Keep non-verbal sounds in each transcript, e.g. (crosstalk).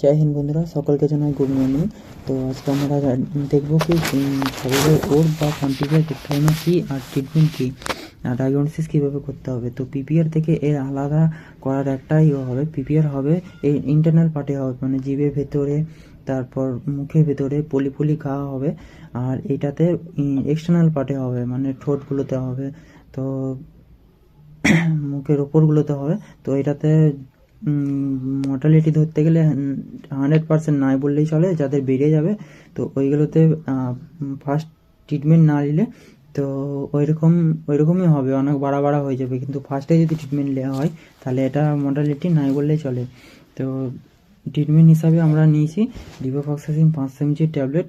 জয় হিন্দ বন্ধুরা, সকলকে জানাই গুড মর্নিং তো আজকে আমরা দেখব কি ছাগলের ওর বা কন্টিনিউ করতে কী আর ট্রিটমেন্ট কী, আর ডায়াগনোসিস কীভাবে করতে হবে। তো পিপিআর থেকে এর আলাদা করার একটাই হবে পিপিআর হবে এই ইন্টারনাল পার্টে হবে মানে জিভের ভেতরে, তারপর মুখের ভেতরে পলি পলি ঘা হবে, আর এটাতে এক্সটার্নাল পার্টে হবে মানে ঠোঁটগুলোতে হবে, তো (clears throat) মুখের ওপরগুলোতে হবে। তো এটাতে মর্টালিটি ধরতে গেলে হান্ড্রেড পার্সেন্ট নাই বললেই চলে, যাদের বেড়ে যাবে, তো ওইগুলোতে ফার্স্ট ট্রিটমেন্ট না নিলে, তো ওইরকম, ওইরকমই হবে, অনেক বাড়া বাড়া হয়ে যাবে। কিন্তু ফার্স্টে যদি ট্রিটমেন্ট নেওয়া হয়, তাহলে এটা মর্টালিটি নাই বললেই চলে। তো ট্রিটমেন্ট হিসাবে আমরা নিয়েছি লিভোফক্সাসিন পাঁচশো এমজির ট্যাবলেট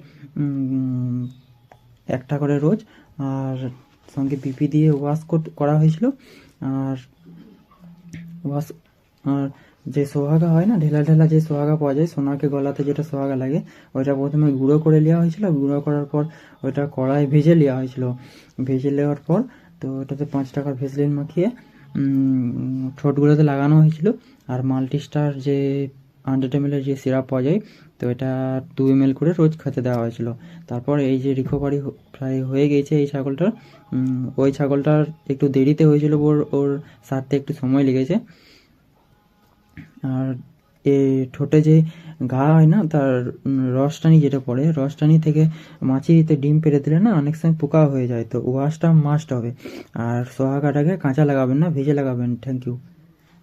একটা করে রোজ, আর সঙ্গে পিপি দিয়ে ওয়াশ করা হয়েছিল, আর ওয়াশ আর যে সোহাগা হয় না, ঢেলা ঢেলা যে সোহাগা পাওয়া যায়, সোনাকে গলাতে যেটা সোহাগা লাগে, ওইটা প্রথমে গুঁড়ো করে নেওয়া হয়েছিল। গুঁড়ো করার পর ওইটা কড়াই ভেজে নেওয়া হয়েছিল। ভেজে নেওয়ার পর তো ওটাতে পাঁচ টাকার ভেসলিন মাখিয়ে ঠোঁটগুলোতে লাগানো হয়েছিল। আর মাল্টিস্টার যে হান্ড্রেড এম যে সিরাপ পাওয়া যায়, তো এটা দু এম এল করে রোজ খেতে দেওয়া হয়েছিল। তারপর এই যে রিকভারি প্রায় হয়ে গেছে এই ছাগলটার ওই ছাগলটার একটু দেরিতে হয়েছিল ওর ওর সারতে একটু সময় লেগেছে। আর এ ঠোঁটে যে ঘা হয় না, তার রস রসটানি যেটা পড়ে, রসটানি থেকে মাছিতে ডিম পেড়ে দিলে না অনেক সময় পোকা হয়ে যায়, তো ওয়াশটা মাস্ট হবে। আর সোহাগাটাকে কাঁচা লাগাবেন না, ভেজে লাগাবেন। Thank you